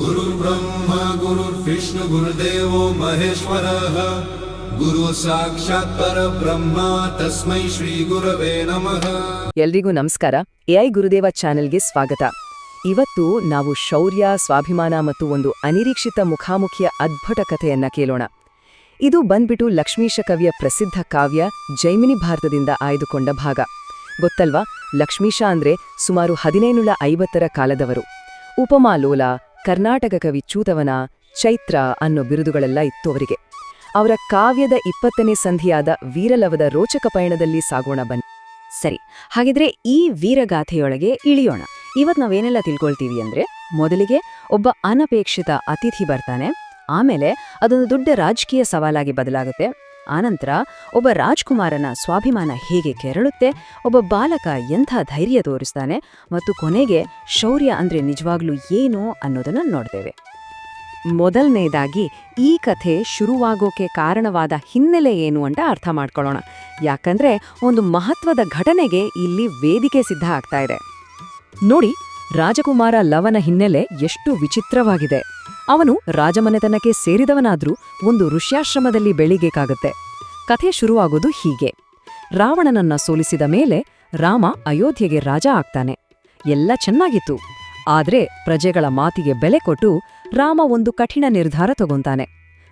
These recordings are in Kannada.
गुरुर्ब्रह्मा गुरुर्विष्णु गुरुदेवो महेश्वरः गुरु साक्षात् परब्रह्म तस्मै श्रीगुरवे नमः ಎಲ್ರಿಗೂ ನಮಸ್ಕಾರ ಎಐ ಗುರುದೇವ ಚಾನೆಲ್ಗೆ ಸ್ವಾಗತ ಇವತ್ತು ನಾವು ಶೌರ್ಯ ಸ್ವಾಭಿಮಾನ ಮತ್ತು ಒಂದು ಅನಿರೀಕ್ಷಿತ ಮುಖಾಮುಖಿಯ ಅದ್ಭುತ ಕಥೆಯನ್ನ ಕೇಳೋಣ ಇದು ಬಂದ್ಬಿಟ್ಟು ಲಕ್ಷ್ಮೀಶ ಕವಿಯ ಪ್ರಸಿದ್ಧ ಕಾವ್ಯ ಜೈಮಿನಿ ಭಾರತದಿಂದ ಆಯ್ದುಕೊಂಡ ಭಾಗ ಗೊತ್ತಲ್ವಾ ಲಕ್ಷ್ಮೀಶ ಅಂದ್ರೆ ಸುಮಾರು ಹದಿನೈನೂರ ಐವತ್ತರ ಕಾಲದವರು ಉಪಮಾಲೋಲ ಕರ್ನಾಟಕ ಕವಿ ಚೂತವನ ಚೈತ್ರ ಅನ್ನೋ ಬಿರುದುಗಳೆಲ್ಲ ಇತ್ತು ಅವರಿಗೆ. ಅವರ ಕಾವ್ಯದ ಇಪ್ಪತ್ತನೇ ಸಂಧಿಯಾದ ವೀರಲವದ ರೋಚಕ ಪಯಣದಲ್ಲಿ ಸಾಗೋಣ ಬನ್ನಿ. ಸರಿ, ಹಾಗಿದ್ರೆ ಈ ವೀರಗಾಥೆಯೊಳಗೆ ಇಳಿಯೋಣ. ಇವತ್ತು ನಾವೇನೆಲ್ಲ ತಿಳ್ಕೊಳ್ತೀವಿ ಅಂದ್ರೆ, ಮೊದಲಿಗೆ ಒಬ್ಬ ಅನಪೇಕ್ಷಿತ ಅತಿಥಿ ಬರ್ತಾನೆ, ಆಮೇಲೆ ಅದೊಂದು ದೊಡ್ಡ ರಾಜಕೀಯ ಸವಾಲಾಗಿ ಬದಲಾಗುತ್ತೆ. ಆನಂತರ ಒಬ್ಬ ರಾಜ್ಕುಮಾರನ ಸ್ವಾಭಿಮಾನ ಹೇಗೆ ಕೆರಳುತ್ತೆ, ಒಬ್ಬ ಬಾಲಕ ಎಂಥ ಧೈರ್ಯ ತೋರಿಸ್ತಾನೆ ಮತ್ತು ಕೊನೆಗೆ ಶೌರ್ಯ ಅಂದ್ರೆ ನಿಜವಾಗ್ಲೂ ಏನು ಅನ್ನೋದನ್ನ ನೋಡ್ತೇವೆ. ಮೊದಲನೇದಾಗಿ ಈ ಕಥೆ ಶುರುವಾಗೋಕೆ ಕಾರಣವಾದ ಹಿನ್ನೆಲೆ ಏನು ಅಂತ ಅರ್ಥ ಮಾಡ್ಕೊಳ್ಳೋಣ. ಯಾಕಂದ್ರೆ ಒಂದು ಮಹತ್ವದ ಘಟನೆಗೆ ಇಲ್ಲಿ ವೇದಿಕೆ ಸಿದ್ಧ ಆಗ್ತಾ ಇದೆ. ನೋಡಿ, ರಾಜಕುಮಾರ ಲವನ ಹಿನ್ನೆಲೆ ಎಷ್ಟು ವಿಚಿತ್ರವಾಗಿದೆ. ಅವನು ರಾಜಮನೆತನಕ್ಕೆ ಸೇರಿದವನಾದ್ರೂ ಒಂದು ಋಷ್ಯಾಶ್ರಮದಲ್ಲಿ ಬೆಳಿಬೇಕಾಗತ್ತೆ. ಕಥೆ ಶುರುವಾಗೋದು ಹೀಗೆ. ರಾವಣನನ್ನ ಸೋಲಿಸಿದ ಮೇಲೆ ರಾಮ ಅಯೋಧ್ಯೆಗೆ ರಾಜ ಆಗ್ತಾನೆ. ಎಲ್ಲ ಚೆನ್ನಾಗಿತ್ತು. ಆದ್ರೆ ಪ್ರಜೆಗಳ ಮಾತಿಗೆ ಬೆಲೆ ಕೊಟ್ಟು ರಾಮ ಒಂದು ಕಠಿಣ ನಿರ್ಧಾರ ತಗೊಂತಾನೆ.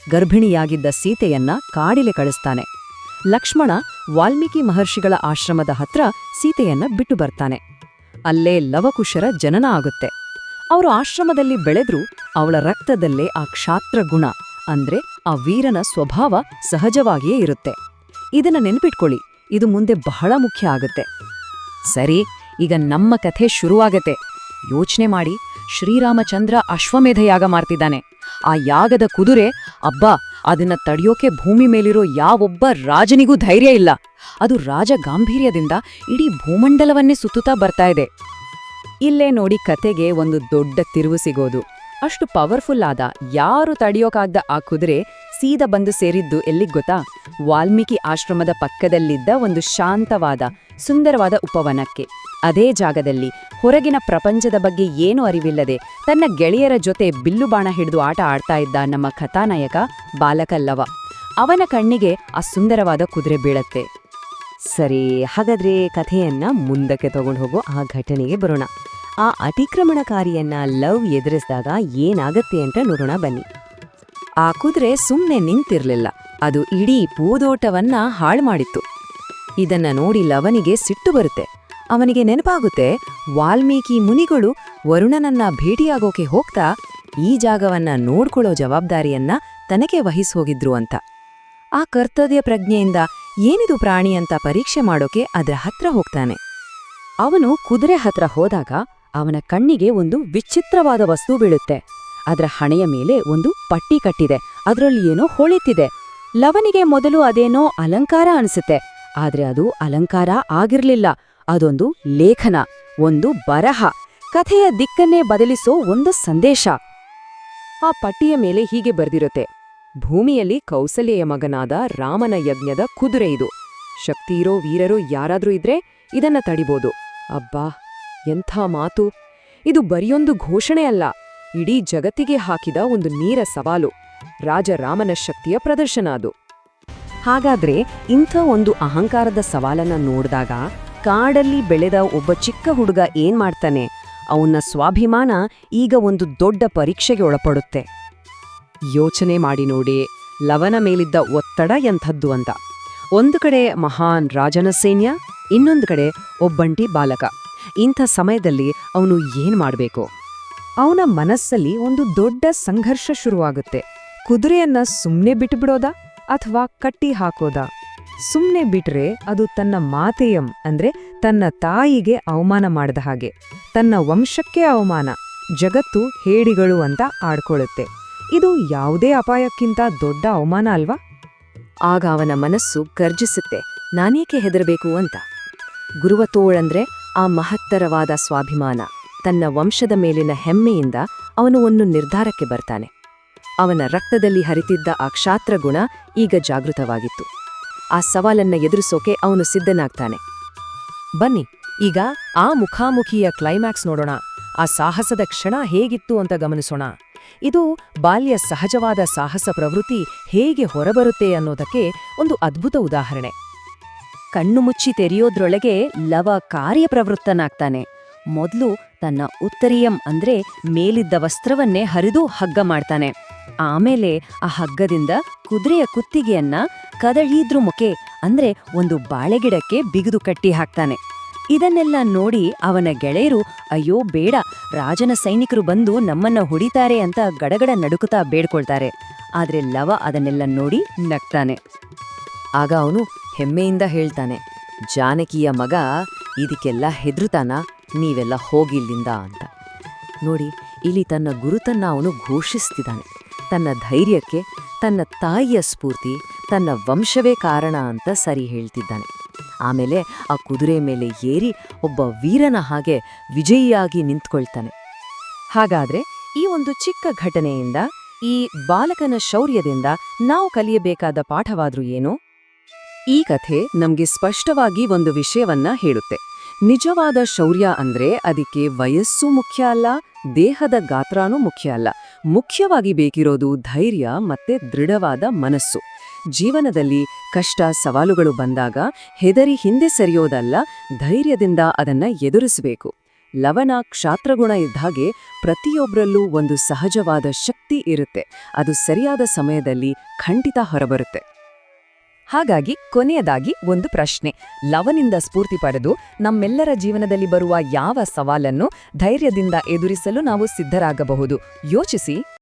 ಗರ್ಭಿಣಿಯಾಗಿದ್ದ ಸೀತೆಯನ್ನ ಕಾಡಿಲೆ ಕಳಿಸ್ತಾನೆ. ಲಕ್ಷ್ಮಣ ವಾಲ್ಮೀಕಿ ಮಹರ್ಷಿಗಳ ಆಶ್ರಮದ ಹತ್ರ ಸೀತೆಯನ್ನ ಬಿಟ್ಟು ಬರ್ತಾನೆ. ಅಲ್ಲೇ ಲವಕುಶರ ಜನನ ಆಗುತ್ತೆ. ಅವರು ಆಶ್ರಮದಲ್ಲಿ ಬೆಳೆದ್ರೂ ಅವಳ ರಕ್ತದಲ್ಲೇ ಆ ಕ್ಷಾತ್ರ ಗುಣ, ಅಂದ್ರೆ ಆ ವೀರನ ಸ್ವಭಾವ ಸಹಜವಾಗಿಯೇ ಇರುತ್ತೆ. ಇದನ್ನ ನೆನಪಿಟ್ಕೊಳ್ಳಿ, ಇದು ಮುಂದೆ ಬಹಳ ಮುಖ್ಯ ಆಗುತ್ತೆ. ಸರಿ, ಈಗ ನಮ್ಮ ಕಥೆ ಶುರುವಾಗತ್ತೆ. ಯೋಚನೆ ಮಾಡಿ, ಶ್ರೀರಾಮಚಂದ್ರ ಅಶ್ವಮೇಧ ಯಾಗ ಮಾಡ್ತಿದ್ದಾನೆ. ಆ ಯಾಗದ ಕುದುರೆ, ಅಬ್ಬಾ, ಅದನ್ನ ತಡೆಯೋಕೆ ಭೂಮಿ ಮೇಲಿರೋ ಯಾವೊಬ್ಬ ರಾಜನಿಗೂ ಧೈರ್ಯ ಇಲ್ಲ. ಅದು ರಾಜ ಗಾಂಭೀರ್ಯದಿಂದ ಇಡೀ ಭೂಮಂಡಲವನ್ನೇ ಸುತ್ತುತ್ತಾ ಬರ್ತಾ ಇದೆ. ಇಲ್ಲೇ ನೋಡಿ ಕತೆಗೆ ಒಂದು ದೊಡ್ಡ ತಿರುವು ಸಿಗೋದು. ಅಷ್ಟು ಪವರ್ಫುಲ್ ಆದ, ಯಾರು ತಡೆಯೋಕಾಗ್ದ ಆ ಕುದುರೆ ಸೀದಾ ಬಂದು ಸೇರಿದ್ದು ಎಲ್ಲಿ ಗೊತ್ತಾ? ವಾಲ್ಮೀಕಿ ಆಶ್ರಮದ ಪಕ್ಕದಲ್ಲಿದ್ದ ಒಂದು ಶಾಂತವಾದ, ಸುಂದರವಾದ ಉಪವನಕ್ಕೆ. ಅದೇ ಜಾಗದಲ್ಲಿ ಹೊರಗಿನ ಪ್ರಪಂಚದ ಬಗ್ಗೆ ಏನೂ ಅರಿವಿಲ್ಲದೆ ತನ್ನ ಗೆಳೆಯರ ಜೊತೆ ಬಿಲ್ಲು ಬಾಣ ಹಿಡಿದು ಆಟ ಆಡ್ತಾ ಇದ್ದ ನಮ್ಮ ಕಥಾನಾಯಕ ಬಾಲಕಲ್ಲವ. ಅವನ ಕಣ್ಣಿಗೆ ಆ ಸುಂದರವಾದ ಕುದುರೆ ಬೀಳತ್ತೆ. ಸರಿ, ಹಾಗಾದ್ರೆ ಕಥೆಯನ್ನ ಮುಂದಕ್ಕೆ ತಗೊಂಡು ಹೋಗೋ, ಆ ಘಟನೆಗೆ ಬರೋಣ. ಆ ಅತಿಕ್ರಮಣಕಾರಿಯನ್ನ ಲವ್ ಎದುರಿಸಿದಾಗ ಏನಾಗತ್ತೆ ಅಂತ ನೋಡೋಣ ಬನ್ನಿ. ಆ ಕುದುರೆ ಸುಮ್ಮನೆ ನಿಂತಿರ್ಲಿಲ್ಲ. ಅದು ಇಡೀ ಪೂದೋಟವನ್ನ ಹಾಳು ಮಾಡಿತ್ತು. ಇದನ್ನ ನೋಡಿ ಲವನಿಗೆ ಸಿಟ್ಟು ಬರುತ್ತೆ. ಅವನಿಗೆ ನೆನಪಾಗುತ್ತೆ, ವಾಲ್ಮೀಕಿ ಮುನಿಗಳು ವರುಣನನ್ನ ಭೇಟಿಯಾಗೋಕೆ ಹೋಗ್ತಾ ಈ ಜಾಗವನ್ನ ನೋಡ್ಕೊಳ್ಳೋ ಜವಾಬ್ದಾರಿಯನ್ನ ತನಗೆ ವಹಿಸೋಗಿದ್ರು ಅಂತ. ಆ ಕರ್ತವ್ಯ ಪ್ರಜ್ಞೆಯಿಂದ ಏನಿದು ಪ್ರಾಣಿ ಅಂತ ಪರೀಕ್ಷೆ ಮಾಡೋಕೆ ಅದರ ಹತ್ರ ಹೋಗ್ತಾನೆ. ಅವನು ಕುದುರೆ ಹತ್ರ ಹೋದಾಗ ಅವನ ಕಣ್ಣಿಗೆ ಒಂದು ವಿಚಿತ್ರವಾದ ವಸ್ತು ಬೀಳುತ್ತೆ. ಅದರ ಹಣೆಯ ಮೇಲೆ ಒಂದು ಪಟ್ಟಿ ಕಟ್ಟಿದೆ. ಅದರಲ್ಲಿ ಏನೋ ಹೊಳಿತಿದೆ. ಲವನಿಗೆ ಮೊದಲು ಅದೇನೋ ಅಲಂಕಾರ ಅನಿಸುತ್ತೆ. ಆದರೆ ಅದು ಅಲಂಕಾರ ಆಗಿರಲಿಲ್ಲ. ಅದೊಂದು ಲೇಖನ, ಒಂದು ಬರಹ. ಕಥೆಯ ದಿಕ್ಕನ್ನೇ ಬದಲಿಸೋ ಒಂದು ಸಂದೇಶ. ಆ ಪಟ್ಟಿಯ ಮೇಲೆ ಹೀಗೆ ಬರೆದಿರುತ್ತೆ. ಭೂಮಿಯಲ್ಲಿ ಕೌಸಲ್ಯ ಮಗನಾದ ರಾಮನ ಯಜ್ಞದ ಕುದುರೆ ಇದು. ಶಕ್ತಿಯಿರೋ ವೀರರು ಯಾರಾದ್ರೂ ಇದ್ರೆ ಇದನ್ನ ತಡಿಬೋದು. ಅಬ್ಬಾ ಎಂಥ ಮಾತು? ಇದು ಬರಿಯೊಂದು ಘೋಷಣೆ ಅಲ್ಲ ಇಡೀ ಜಗತ್ತಿಗೆ ಹಾಕಿದ ಒಂದು ನೀರ ಸವಾಲು. ರಾಜರಾಮನ ಶಕ್ತಿಯ ಪ್ರದರ್ಶನ ಅದು. ಹಾಗಾದ್ರೆ ಇಂಥ ಒಂದು ಅಹಂಕಾರದ ಸವಾಲನ್ನ ನೋಡಿದಾಗ ಕಾಡಲ್ಲಿ ಬೆಳೆದ ಒಬ್ಬ ಚಿಕ್ಕ ಹುಡುಗ ಏನ್ ಮಾಡ್ತಾನೆ? ಅವನ ಸ್ವಾಭಿಮಾನ ಈಗ ಒಂದು ದೊಡ್ಡ ಪರೀಕ್ಷೆಗೆ ಒಳಪಡುತ್ತೆ. ಯೋಚನೆ ಮಾಡಿ ನೋಡಿ, ಲವನ ಮೇಲಿದ್ದ ಒತ್ತಡ ಎಂಥದ್ದು ಅಂತ. ಒಂದು ಕಡೆ ಮಹಾನ್ ರಾಜನ ಸೈನ್ಯ, ಇನ್ನೊಂದು ಕಡೆ ಒಬ್ಬಂಟಿ ಬಾಲಕ. ಇಂಥ ಸಮಯದಲ್ಲಿ ಅವನು ಏನ್ ಮಾಡಬೇಕು? ಅವನ ಮನಸ್ಸಲ್ಲಿ ಒಂದು ದೊಡ್ಡ ಸಂಘರ್ಷ ಶುರುವಾಗುತ್ತೆ. ಕುದುರೆಯನ್ನ ಸುಮ್ನೆ ಬಿಟ್ಬಿಡೋದಾ ಅಥವಾ ಕಟ್ಟಿ ಹಾಕೋದ? ಸುಮ್ನೆ ಬಿಟ್ರೆ ಅದು ತನ್ನ ಮಾತೆಯಂ, ಅಂದ್ರೆ ತನ್ನ ತಾಯಿಗೆ ಅವಮಾನ ಮಾಡದ ಹಾಗೆ. ತನ್ನ ವಂಶಕ್ಕೆ ಅವಮಾನ, ಜಗತ್ತು ಹೇಡಿಗಳು ಅಂತ ಆಡ್ಕೊಳ್ಳುತ್ತೆ. ಇದು ಯಾವುದೇ ಅಪಾಯಕ್ಕಿಂತ ದೊಡ್ಡ ಅವಮಾನ ಅಲ್ವಾ? ಆಗ ಅವನ ಮನಸ್ಸು ಗರ್ಜಿಸುತ್ತೆ, ನಾನೇಕೆ ಹೆದರಬೇಕು ಅಂತ. ಗುರುವ ತೋಳಂದ್ರೆ ಆ ಮಹತ್ತರವಾದ ಸ್ವಾಭಿಮಾನ ತನ್ನ ವಂಶದ ಮೇಲಿನ ಹೆಮ್ಮೆಯಿಂದ ಅವನು ಒಂದು ನಿರ್ಧಾರಕ್ಕೆ ಬರ್ತಾನೆ. ಅವನ ರಕ್ತದಲ್ಲಿ ಹರಿತಿದ್ದ ಆ ಕ್ಷಾತ್ರ ಗುಣ ಈಗ ಜಾಗೃತವಾಗಿತ್ತು. ಆ ಸವಾಲನ್ನ ಎದುರಿಸೋಕೆ ಅವನು ಸಿದ್ಧನಾಗ್ತಾನೆ. ಬನ್ನಿ, ಈಗ ಆ ಮುಖಾಮುಖಿಯ ಕ್ಲೈಮ್ಯಾಕ್ಸ್ ನೋಡೋಣ. ಆ ಸಾಹಸದ ಕ್ಷಣ ಹೇಗಿತ್ತು ಅಂತ ಗಮನಿಸೋಣ. ಇದು ಬಾಲ್ಯ ಸಹಜವಾದ ಸಾಹಸ ಪ್ರವೃತ್ತಿ ಹೇಗೆ ಹೊರಬರುತ್ತೆ ಅನ್ನೋದಕ್ಕೆ ಒಂದು ಅದ್ಭುತ ಉದಾಹರಣೆ. ಕಣ್ಣು ಮುಚ್ಚಿ ತೆರೆಯೋದ್ರೊಳಗೆ ಲವ ಕಾರ್ಯಪ್ರವೃತ್ತನಾಗ್ತಾನೆ. ಮೊದಲು ತನ್ನ ಉತ್ತರಿಯಂ ಅಂದ್ರೆ ಮೇಲಿದ್ದ ವಸ್ತ್ರವನ್ನೇ ಹರಿದು ಹಗ್ಗ ಮಾಡ್ತಾನೆ. ಆಮೇಲೆ ಆ ಹಗ್ಗದಿಂದ ಕುದುರೆಯ ಕುತ್ತಿಗೆಯನ್ನ ಕದಳೀದ್ರು ಮುಖೆ ಅಂದ್ರೆ ಒಂದು ಬಾಳೆಗಿಡಕ್ಕೆ ಬಿಗಿದು ಕಟ್ಟಿ ಹಾಕ್ತಾನೆ. ಇದನ್ನೆಲ್ಲ ನೋಡಿ ಅವನ ಗೆಳೆಯರು, ಅಯ್ಯೋ ಬೇಡ, ರಾಜನ ಸೈನಿಕರು ಬಂದು ನಮ್ಮನ್ನ ಹೊಡಿತಾರೆ ಅಂತ ಗಡಗಡ ನಡುಕುತ್ತಾ ಬೇಡ್ಕೊಳ್ತಾರೆ. ಆದ್ರೆ ಲವ ಅದನ್ನೆಲ್ಲ ನೋಡಿ ನಗ್ತಾನೆ. ಆಗ ಅವನು ಹೆಮ್ಮೆಯಿಂದ ಹೇಳ್ತಾನೆ, ಜಾನಕಿಯ ಮಗ ಇದಕ್ಕೆಲ್ಲ ಹೆದರುತಾನ ನೀವೆಲ್ಲ ಹೋಗಿಲ್ಲಿಂದ ಅಂತ. ನೋಡಿ, ಇಲ್ಲಿ ತನ್ನ ಗುರುತನ್ನ ಅವನು ಘೋಷಿಸ್ತಿದ್ದಾನೆ. ತನ್ನ ಧೈರ್ಯಕ್ಕೆ, ತನ್ನ ತಾಯಿಯ ಸ್ಫೂರ್ತಿ, ತನ್ನ ವಂಶವೇ ಕಾರಣ ಅಂತ ಸರಿ ಹೇಳ್ತಿದ್ದಾನೆ. ಆಮೇಲೆ ಆ ಕುದುರೆ ಮೇಲೆ ಏರಿ ಒಬ್ಬ ವೀರನ ಹಾಗೆ ವಿಜಯಿಯಾಗಿ ನಿಂತ್ಕೊಳ್ತಾನೆ. ಹಾಗಾದ್ರೆ ಈ ಒಂದು ಚಿಕ್ಕ ಘಟನೆಯಿಂದ ಈ ಬಾಲಕನ ಶೌರ್ಯದಿಂದ ನಾವು ಕಲಿಯಬೇಕಾದ ಪಾಠವಾದ್ರೂ ಏನು? ಈ ಕಥೆ ನಮ್ಗೆ ಸ್ಪಷ್ಟವಾಗಿ ಒಂದು ವಿಷಯವನ್ನ ಹೇಳುತ್ತೆ. ನಿಜವಾದ ಶೌರ್ಯ ಅಂದ್ರೆ ಅದಕ್ಕೆ ವಯಸ್ಸು ಮುಖ್ಯ ಅಲ್ಲ, ದೇಹದ ಗಾತ್ರಾನೂ ಮುಖ್ಯ ಅಲ್ಲ. ಮುಖ್ಯವಾಗಿ ಬೇಕಿರೋದು ಧೈರ್ಯ ಮತ್ತೆ ದೃಢವಾದ ಮನಸ್ಸು. ಜೀವನದಲ್ಲಿ ಕಷ್ಟ ಸವಾಲುಗಳು ಬಂದಾಗ ಹೆದರಿ ಹಿಂದೆ ಸರಿಯೋದಲ್ಲ, ಧೈರ್ಯದಿಂದ ಅದನ್ನ ಎದುರಿಸಬೇಕು. ಲವಣ ಕ್ಷಾತ್ರಗುಣ ಇದ್ದಾಗೆ ಪ್ರತಿಯೊಬ್ಬರಲ್ಲೂ ಒಂದು ಸಹಜವಾದ ಶಕ್ತಿ ಇರುತ್ತೆ. ಅದು ಸರಿಯಾದ ಸಮಯದಲ್ಲಿ ಖಂಡಿತ ಹೊರಬರುತ್ತೆ. ಹಾಗಾಗಿ ಕೊನೆಯದಾಗಿ ಒಂದು ಪ್ರಶ್ನೆ. ಲವನಿಂದ ಸ್ಫೂರ್ತಿ ಪಡೆದು ನಮ್ಮೆಲ್ಲರ ಜೀವನದಲ್ಲಿ ಬರುವ ಯಾವ ಸವಾಲನ್ನು ಧೈರ್ಯದಿಂದ ಎದುರಿಸಲು ನಾವು ಸಿದ್ಧರಾಗಬಹುದು? ಯೋಚಿಸಿ.